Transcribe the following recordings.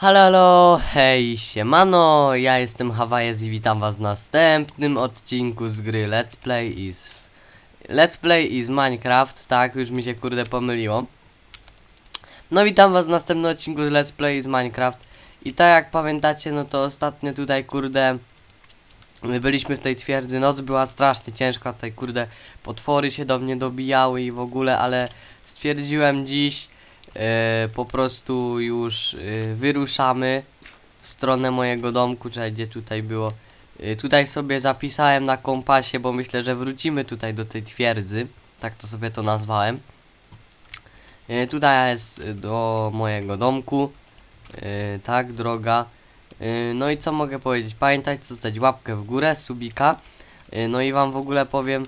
Halo, halo, hej, siemano, ja jestem Hawajes i witam was w następnym odcinku z gry Let's Play is... Let's Play is Minecraft, tak, już mi się kurde pomyliło. No witam was w następnym odcinku z Let's Play is Minecraft i tak jak pamiętacie, no to ostatnio tutaj kurde... My byliśmy w tej twierdzy, noc była strasznie ciężka, tutaj kurde potwory się do mnie dobijały i w ogóle, ale stwierdziłem dziś e, po prostu już e, wyruszamy w stronę mojego domku, czy gdzie tutaj było. E, tutaj sobie zapisałem na kompasie, bo myślę, że wrócimy tutaj do tej twierdzy, tak to sobie to nazwałem. Tutaj jest do mojego domku, tak, droga. No i co mogę powiedzieć? Pamiętajcie zostać łapkę w górę, subika. No i wam w ogóle powiem,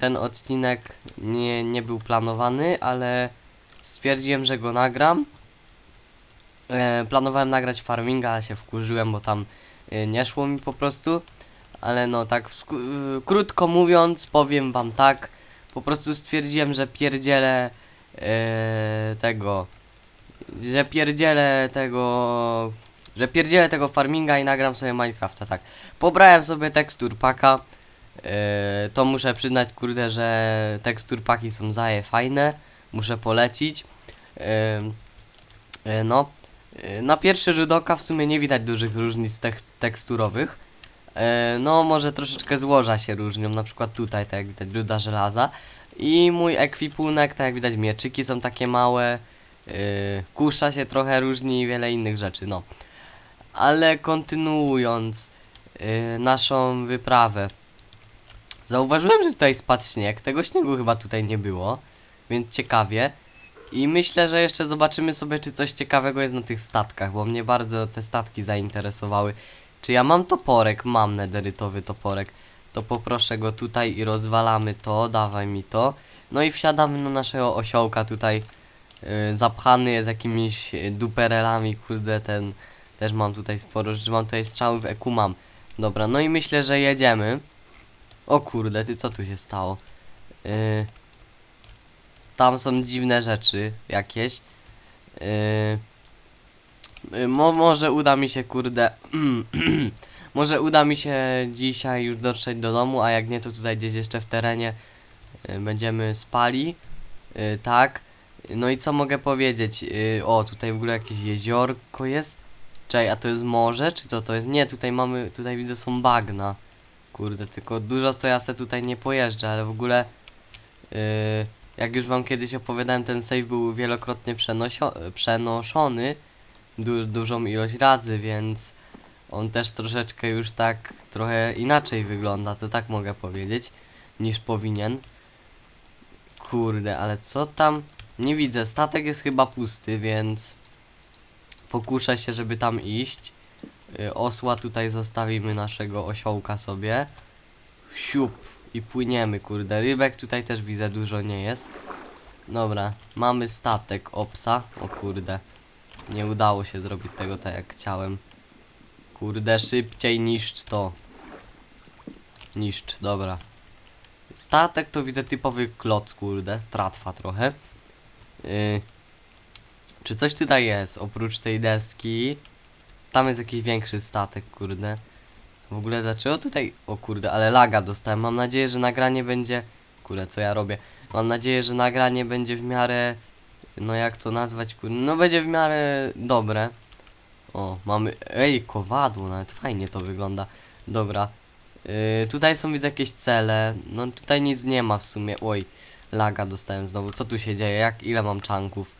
ten odcinek nie, nie był planowany, ale stwierdziłem, że go nagram. E, planowałem nagrać farminga, ale się wkurzyłem, bo tam e, nie szło mi po prostu. Ale no tak krótko mówiąc, powiem wam tak. Po prostu stwierdziłem, że pierdzielę e, tego, że pierdzielę tego, że pierdzielę tego farminga i nagram sobie Minecrafta, tak. Pobrałem sobie tekstur paka. E, to muszę przyznać, kurde, że tekstur paki są zaje fajne. Muszę polecić. E, no. E, Na pierwszy rzut oka w sumie nie widać dużych różnic tek- teksturowych. E, No, może troszeczkę złoża się różnią, na przykład tutaj, tak jak widać, ruda żelaza. I mój ekwipunek, tak jak widać, mieczyki są takie małe. Kusza się trochę różni i wiele innych rzeczy, no. Ale kontynuując naszą wyprawę. Zauważyłem, że tutaj spadł śnieg. Tego śniegu chyba tutaj nie było, więc ciekawie. I myślę, że jeszcze zobaczymy sobie, czy coś ciekawego jest na tych statkach, bo mnie bardzo te statki zainteresowały. Czy ja mam toporek? Mam nederytowy toporek. To poproszę go tutaj i rozwalamy to, dawaj mi to. No i wsiadamy na naszego osiołka tutaj. Yy, zapchany jest jakimiś duperelami, kurde, ten... Też mam tutaj sporo rzeczy, mam tutaj strzały w eku mam. Dobra, no i myślę, że jedziemy. O kurde, ty co tu się stało? Yy, tam są dziwne rzeczy jakieś. Yy, yy, mo, może uda mi się, kurde. może uda mi się dzisiaj już dotrzeć do domu, a jak nie, to tutaj gdzieś jeszcze w terenie yy, będziemy spali. Yy, tak. No i co mogę powiedzieć? Yy, o, tutaj w ogóle jakieś jeziorko jest. Czekaj, a to jest morze, czy co to jest? Nie, tutaj mamy, tutaj widzę są bagna. Kurde, tylko dużo to ja se tutaj nie pojeżdżę, ale w ogóle yy, jak już wam kiedyś opowiadałem, ten save był wielokrotnie przenoszony du dużą ilość razy, więc on też troszeczkę już tak trochę inaczej wygląda, to tak mogę powiedzieć, niż powinien. Kurde, ale co tam? Nie widzę, statek jest chyba pusty, więc pokuszę się, żeby tam iść. Y, Osła tutaj zostawimy naszego osiołka sobie. Siup i płyniemy, kurde. Rybek tutaj też widzę dużo nie jest. Dobra, mamy statek opsa. O kurde. Nie udało się zrobić tego tak jak chciałem. Kurde, szybciej niszcz to. Niszcz, dobra. Statek to widzę typowy klot, kurde. Tratwa trochę. Y, czy coś tutaj jest oprócz tej deski? Tam jest jakiś większy statek, kurde. W ogóle dlaczego tutaj... O kurde, ale laga dostałem. Mam nadzieję, że nagranie będzie... Kurde, co ja robię? Mam nadzieję, że nagranie będzie w miarę... No jak to nazwać, kurde? No będzie w miarę dobre. O, mamy... Ej, kowadło, nawet fajnie to wygląda. Dobra. Yy, tutaj są widzę jakieś cele. No tutaj nic nie ma w sumie. Oj, laga dostałem znowu. Co tu się dzieje? Jak ile mam czanków?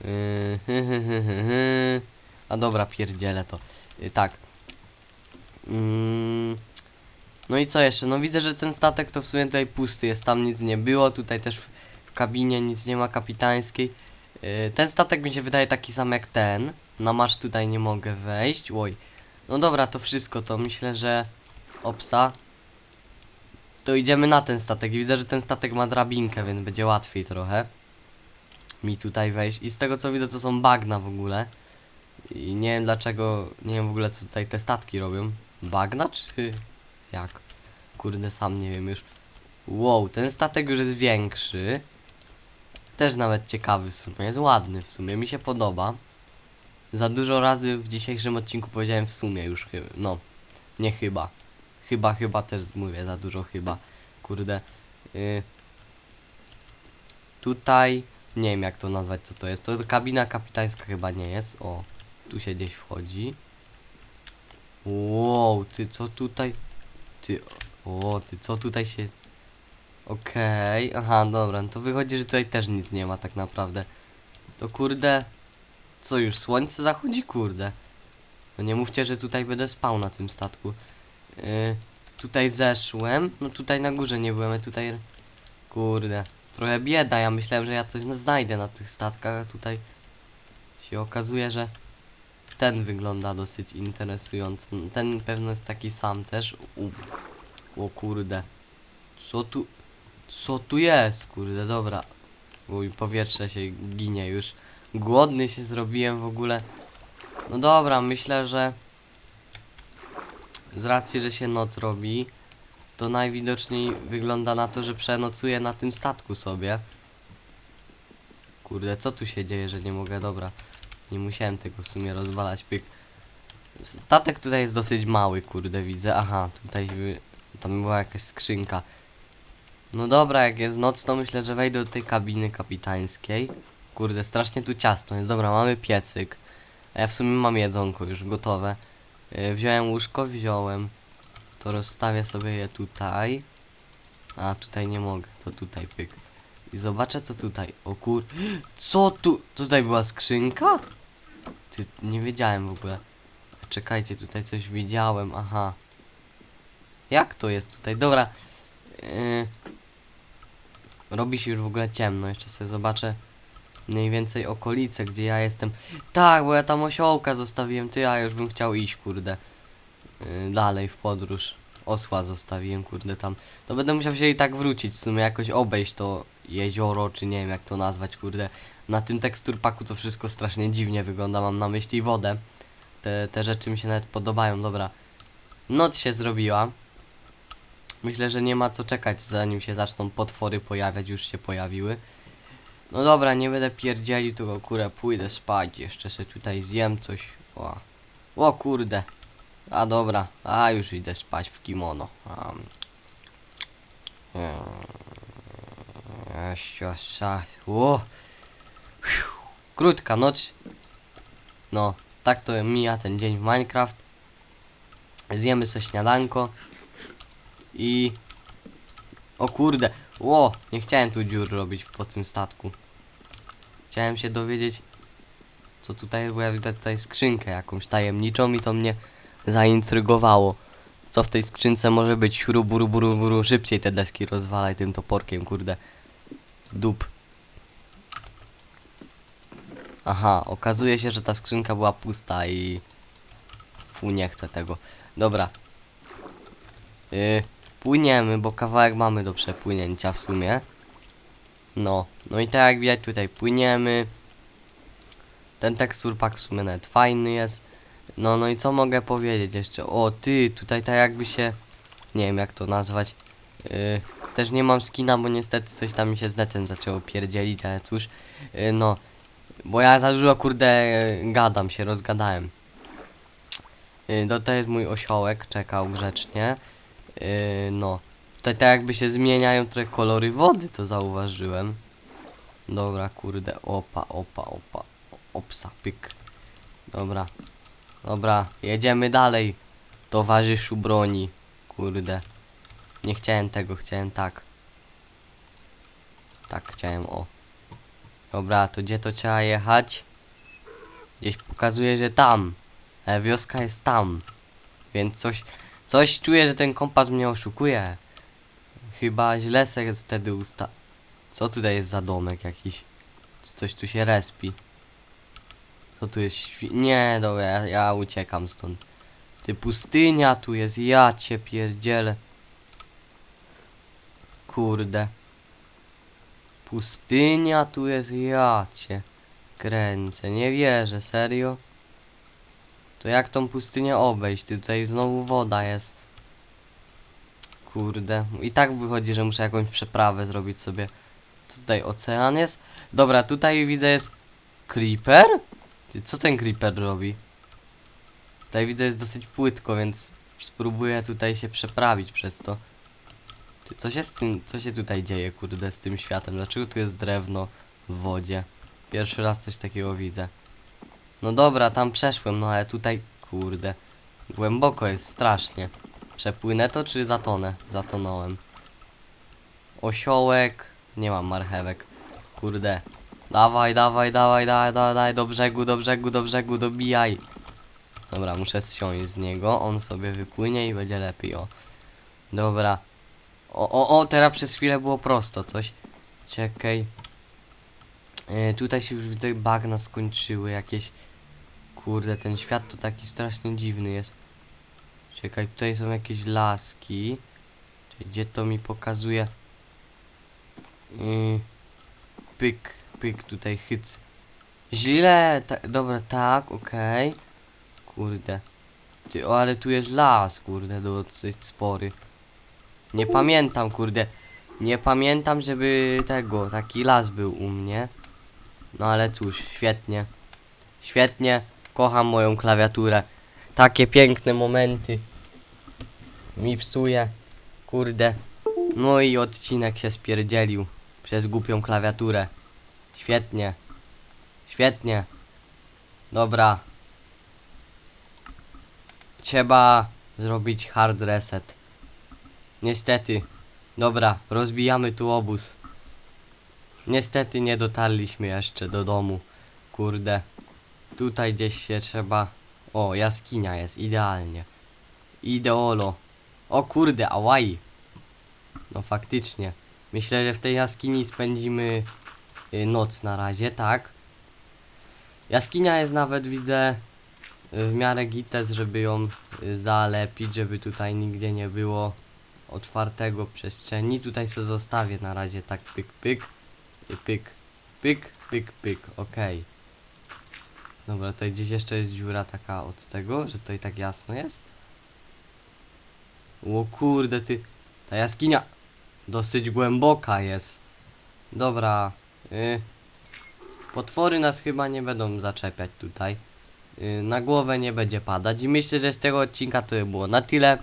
Yy, hy, hy, hy, hy, hy. A dobra, pierdzielę to. Yy, tak. Mm, no i co jeszcze? No widzę, że ten statek to w sumie tutaj pusty jest. Tam nic nie było. Tutaj też w, kabinie nic nie ma kapitańskiej. Yy, ten statek mi się wydaje taki sam jak ten. Na marsz tutaj nie mogę wejść. Oj. No dobra, to wszystko to myślę, że opsa. To idziemy na ten statek. I widzę, że ten statek ma drabinkę, więc będzie łatwiej trochę mi tutaj wejść. I z tego co widzę, to są bagna w ogóle. I nie wiem dlaczego, nie wiem w ogóle co tutaj te statki robią. Bagna czy jak? Kurde, sam nie wiem już. Wow, ten statek już jest większy. Też nawet ciekawy w sumie, jest ładny w sumie, mi się podoba. Za dużo razy w dzisiejszym odcinku powiedziałem w sumie już chyba. No, nie chyba. Chyba, chyba też mówię za dużo chyba. Kurde. Y, tutaj nie wiem jak to nazwać, co to jest. To kabina kapitańska chyba nie jest. O, tu się gdzieś wchodzi. Wow, ty co tutaj? Ty, o, ty co tutaj się... Okej, aha, dobra, no to wychodzi, że tutaj też nic nie ma tak naprawdę. To kurde... Co już, słońce zachodzi? Kurde. No nie mówcie, że tutaj będę spał na tym statku. Yy, tutaj zeszłem, no tutaj na górze nie byłem, a tutaj... Kurde, trochę bieda, ja myślałem, że ja coś znajdę na tych statkach, a tutaj się okazuje, że ten wygląda dosyć interesująco. Ten pewno jest taki sam też. U, o kurde. Co tu... Co tu jest? Kurde, dobra. Mój powietrze się ginie już. Głodny się zrobiłem w ogóle. No dobra, myślę, że z racji, że się noc robi, to najwidoczniej wygląda na to, że przenocuję na tym statku sobie. Kurde, co tu się dzieje, że nie mogę? Dobra. Nie musiałem tego w sumie rozwalać, pyk. Statek tutaj jest dosyć mały, kurde, widzę. Aha, tutaj tam była jakaś skrzynka. No dobra, jak jest noc, to myślę, że wejdę do tej kabiny kapitańskiej. Kurde, strasznie tu ciasno jest. Dobra, mamy piecyk. A ja w sumie mam jedzonko już gotowe. Yy, wziąłem łóżko, wziąłem. To rozstawię sobie je tutaj. A, tutaj nie mogę, to tutaj pyk. I zobaczę co tutaj. O kur... Co tu? Tutaj była skrzynka? Ty, nie wiedziałem w ogóle. Czekajcie, tutaj coś widziałem, aha. Jak to jest tutaj? Dobra. Yy... Robi się już w ogóle ciemno, jeszcze sobie zobaczę mniej więcej okolice, gdzie ja jestem. Tak, bo ja tam osiołka zostawiłem, ty, a już bym chciał iść, kurde. Yy, dalej w podróż. Osła zostawiłem, kurde, tam. To będę musiał się i tak wrócić, w sumie jakoś obejść to jezioro, czy nie wiem jak to nazwać, kurde. Na tym teksturpaku to wszystko strasznie dziwnie wygląda, mam na myśli wodę. Te, te rzeczy mi się nawet podobają, dobra. Noc się zrobiła. Myślę, że nie ma co czekać, zanim się zaczną potwory pojawiać, już się pojawiły. No dobra, nie będę pierdzielił, tylko kurę pójdę spać, jeszcze sobie tutaj zjem coś. O, o kurde. A dobra, a już idę spać w kimono. A, Jeszcze sa- o. Fiu. Krótka noc. No, tak to mija ten dzień w Minecraft. Zjemy sobie śniadanko. I... O kurde, ło, nie chciałem tu dziur robić po tym statku. Chciałem się dowiedzieć, co tutaj jest, bo ja widzę tutaj skrzynkę jakąś tajemniczą i to mnie zaintrygowało. Co w tej skrzynce może być? Siuru, buru, buru, buru, szybciej te deski rozwalaj tym toporkiem, kurde. Dup. Aha, okazuje się, że ta skrzynka była pusta i... Fu, nie chcę tego. Dobra. Yy, płyniemy, bo kawałek mamy do przepłynięcia w sumie. No, no i tak jak widać tutaj płyniemy. Ten tekstur pack w sumie nawet fajny jest. No, no i co mogę powiedzieć jeszcze? O, ty, tutaj tak jakby się... Nie wiem jak to nazwać. Yy, też nie mam skina, bo niestety coś tam mi się z netem zaczęło pierdzielić, ale cóż. Yy, no, bo ja za dużo kurde yy, gadam się, rozgadałem. Yy, to jest mój osiołek, czekał grzecznie. Yy, no, tutaj tak jakby się zmieniają trochę kolory wody, to zauważyłem. Dobra, kurde, opa, opa, opa, opsa, pyk. Dobra, dobra, jedziemy dalej, towarzyszu broni, kurde. Nie chciałem tego, chciałem tak. Tak chciałem, o. Dobra, to gdzie to trzeba jechać? Gdzieś pokazuje, że tam. Ale wioska jest tam. Więc coś, coś czuję, że ten kompas mnie oszukuje. Chyba źle se wtedy usta... Co tutaj jest za domek jakiś? Coś tu się respi? Co tu jest. Nie, dobra, ja, ja uciekam stąd. Ty pustynia tu jest, ja cię pierdzielę. Kurde. Pustynia tu jest, ja cię kręcę. Nie wierzę, serio? To jak tą pustynię obejść? Ty tutaj znowu woda jest. Kurde. I tak wychodzi, że muszę jakąś przeprawę zrobić sobie. Tutaj ocean jest? Dobra, tutaj widzę jest creeper? Co ten creeper robi? Tutaj widzę jest dosyć płytko, więc spróbuję tutaj się przeprawić przez to. Co się z tym, co się tutaj dzieje, kurde, z tym światem? Dlaczego tu jest drewno w wodzie? Pierwszy raz coś takiego widzę. No dobra, tam przeszłem, no ale tutaj, kurde, głęboko jest strasznie. Przepłynę to, czy zatonę? Zatonąłem. Osiołek, nie mam marchewek. Kurde. Dawaj, dawaj, dawaj, dawaj, dawaj, dawaj, do brzegu, do brzegu, do brzegu, dobijaj. Dobra, muszę zsiąść z niego, on sobie wypłynie i będzie lepiej, o. Dobra. O, o, o, teraz przez chwilę było prosto coś. Czekaj. E, tutaj się już widzę bagna skończyły jakieś. Kurde, ten świat to taki strasznie dziwny jest. Czekaj, tutaj są jakieś laski. Gdzie to mi pokazuje? Yy, pyk, pyk, tutaj hyc. Źle, ta, dobra, tak, okej. Kurde. Ty, o, ale tu jest las, kurde, dosyć spory. Nie pamiętam, kurde. Nie pamiętam, żeby tego, taki las był u mnie. No ale cóż, świetnie. Świetnie. Kocham moją klawiaturę. Takie piękne momenty. Mi psuje. Kurde. No i odcinek się spierdzielił. Przez głupią klawiaturę. Świetnie. Świetnie. Dobra. Trzeba zrobić hard reset. Niestety. Dobra, rozbijamy tu obóz. Niestety nie dotarliśmy jeszcze do domu. Kurde. Tutaj gdzieś się trzeba... O, jaskinia jest, idealnie. Ideolo. O kurde, ałaj. No faktycznie. Myślę, że w tej jaskini spędzimy y, noc na razie, tak? Jaskinia jest nawet, widzę, y, w miarę gites, żeby ją y, zalepić, żeby tutaj nigdzie nie było otwartego przestrzeni. Tutaj sobie zostawię na razie tak pyk, pyk, i pyk, pyk, pyk, pyk, okej. Dobra, tutaj gdzieś jeszcze jest dziura taka od tego, że tutaj tak jasno jest. O kurde ty, ta jaskinia dosyć głęboka jest. Dobra, y, potwory nas chyba nie będą zaczepiać tutaj. Y, na głowę nie będzie padać i myślę, że z tego odcinka to by było na tyle.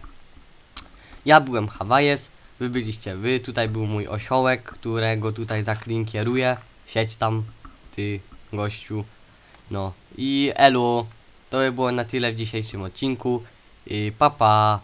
Ja byłem Hawajes, wy byliście wy, tutaj był mój osiołek, którego tutaj za clean kieruję. Siedź tam, ty gościu. No i elu, to by było na tyle w dzisiejszym odcinku. I pa pa.